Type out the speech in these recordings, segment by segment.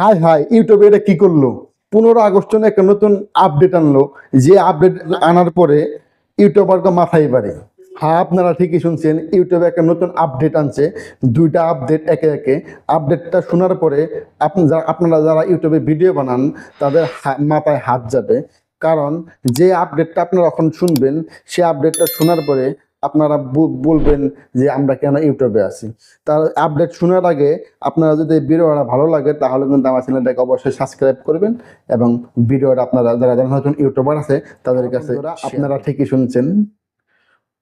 High high, ইউটিউবে এটা কি করল? পনেরো আগস্ট একটা নতুন আপডেট আনলো। যে আপডেট আনার পরে ইউটিউবারকে মাথায় বাড়ে। হ্যাঁ আপনারা ঠিকই শুনছেন, ইউটিউবে একটা নতুন আপডেট আনছে। দুইটা আপডেট একে একে। আপডেটটা শোনার পরে আপনারা যারা ইউটিউবে ভিডিও বানান, তাদের মাথায় হাত যাবে। কারণ যে আপডেটটা আপনারা এখন শুনবেন, সে আপডেটটা শোনার পরে আপনারা বলবেন যে আমরা কেন ইউটিউবে আছি। তার আপডেট শোনার আগে আপনারা যদি ভিডিওটা ভালো লাগে তাহলে কিন্তু আমার চ্যানেলটাকে অবশ্যই সাবস্ক্রাইব করবেন এবং ভিডিওটা আপনারা যারা যারা নতুন ইউটিউবার আছে তাদের কাছে আপনারা ঠিকই শুনছেন।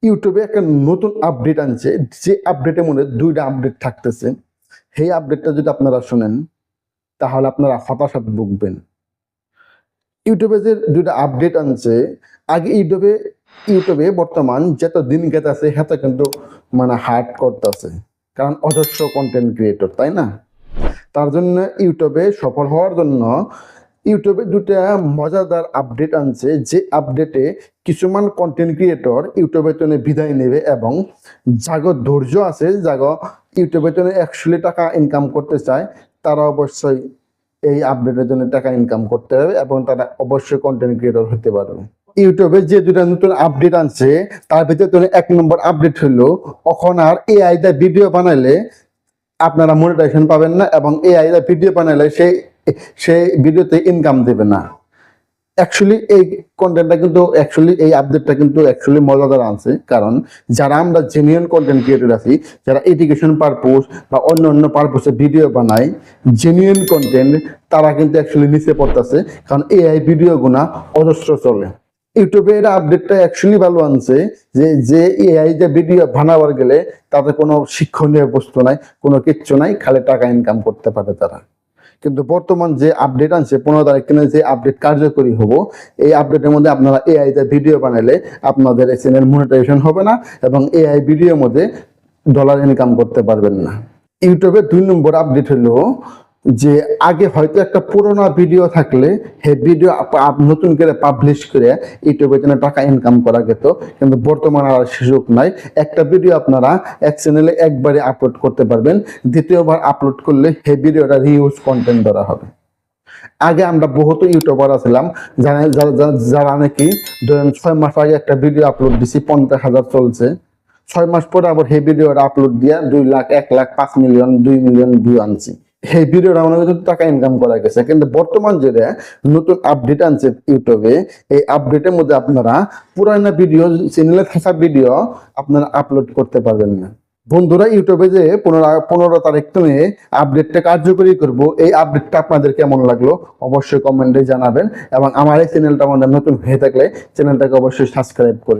ইউটিউবে একটা নতুন আপডেট আনছে যে আপডেটের মধ্যে দুইটা আপডেট থাকতেছে। সেই আপডেটটা যদি আপনারা শোনেন তাহলে আপনারা হতাশাত ভুগবেন। ইউটিউবে যে দুইটা আপডেট আনছে, আগে ইউটিউবে ইউটিউবে বর্তমান যত দিন গেতেছে হেতে কিন্তু মানে হার্ড করতেছে। কারণ অজস্র কন্টেন্ট ক্রিয়েটর তাই না? তার জন্য ইউটিউবে সফল হওয়ার জন্য ইউটিউবে দুটা মজাদার আপডেট আনছে। যে আপডেটে কিছুমান কন্টেন্ট ক্রিয়েটর ইউটিউবের জন্য বিদায় নেবে এবং যাগো ধৈর্য আছে, যাগো ইউটিউবের জন্য একশো টাকা ইনকাম করতে চায়, তারা অবশ্যই এই আপডেটের জন্য টাকা ইনকাম করতে হবে এবং তারা অবশ্যই কন্টেন্ট ক্রিয়েটর হতে পারবে। ইউটিউবে যে দুটা নতুন আপডেট আনছে, তার ভিতরে তো এক নম্বর আপডেট হলো এখন আর এআই দা ভিডিও বানাইলে আপনারা মনিটাইজেশন পাবেন না এবং এআই দা ভিডিও বানাইলে সেই সেই ভিডিওতে ইনকাম দেবে না। অ্যাকচুয়ালি এই কন্টেন্টটা কিন্তু অ্যাকচুয়ালি এই আপডেটটা কিন্তু অ্যাকচুয়ালি মজাদার আনছে। কারণ যারা আমরা জেনুইন কন্টেন্ট ক্রিয়েটর আছি, যারা এডুকেশন পারপোজ বা অন্য অন্য পারপোসে ভিডিও বানায় জেনুইন কন্টেন্ট তারা কিন্তু অ্যাকচুয়ালি নিচে পড়তেছে। কারণ এআই ভিডিওগুনা অজস্র চলে। ইউটিউবে এটা আপডেটটা অ্যাকচুয়ালি ভালো আনছে যে যে এআই যে ভিডিও বানাবার গেলে তাতে কোনো শিক্ষণীয় বস্তু নাই, কোনো কিচ্ছু নাই, খালি টাকা ইনকাম করতে পারে তারা। কিন্তু বর্তমান যে আপডেট আনছে, পনেরো তারিখ কিনে যে আপডেট কার্যকরী হব, এই আপডেটের মধ্যে আপনারা এআই তে ভিডিও বানালে আপনাদের চ্যানেল মনিটাইজেশন হবে না এবং এআই ভিডিওর মধ্যে ডলার ইনকাম করতে পারবেন না। ইউটিউবে দুই নম্বর আপডেট হলো যে আগে হয়তো একটা পুরোনো ভিডিও থাকলে সেই ভিডিও নতুন করে পাবলিশ করে ইউটিউবে জন্য টাকা ইনকাম করা যেত। কিন্তু বর্তমানে আর সুযোগ নাই। একটা ভিডিও আপনারা এক চ্যানেলে একবারে আপলোড করতে পারবেন। দ্বিতীয়বার আপলোড করলে সেই ভিডিওটা রিউজ কন্টেন্ট ধরা হবে। আগে আমরা বহুত ইউটিউবার আছিলাম, যারা, যারা- নাকি ধরেন ছয় মাস আগে একটা ভিডিও আপলোড দিছি, পঞ্চাশ হাজার চলছে। ছয় মাস পরে আবার সেই ভিডিওটা আপলোড দিয়া দুই লাখ, এক লাখ, পাঁচ মিলিয়ন দুই মিলিয়ন ভিউ আনছি। সেই ভিডিওটা আমাদের কিন্তু টাকা ইনকাম করা গেছে। কিন্তু বর্তমান যেটা নতুন আপডেট আনছে ইউটিউবে। এই আপডেটের মধ্যে আপনারা পুরানা ভিডিও চ্যানেলে থাকা ভিডিও আপনারা আপলোড করতে পারবেন না। বন্ধুরা, ইউটিউবে যে পনেরো পনেরো তারিখ তুমি আপডেটটা কার্যকরী করব, এই আপডেটটা আপনাদের কেমন লাগল অবশ্যই কমেন্টে জানাবেন এবং আমার এই চ্যানেলটা আমাদের নতুন হয়ে থাকলে চ্যানেলটাকে অবশ্যই সাবস্ক্রাইব করবেন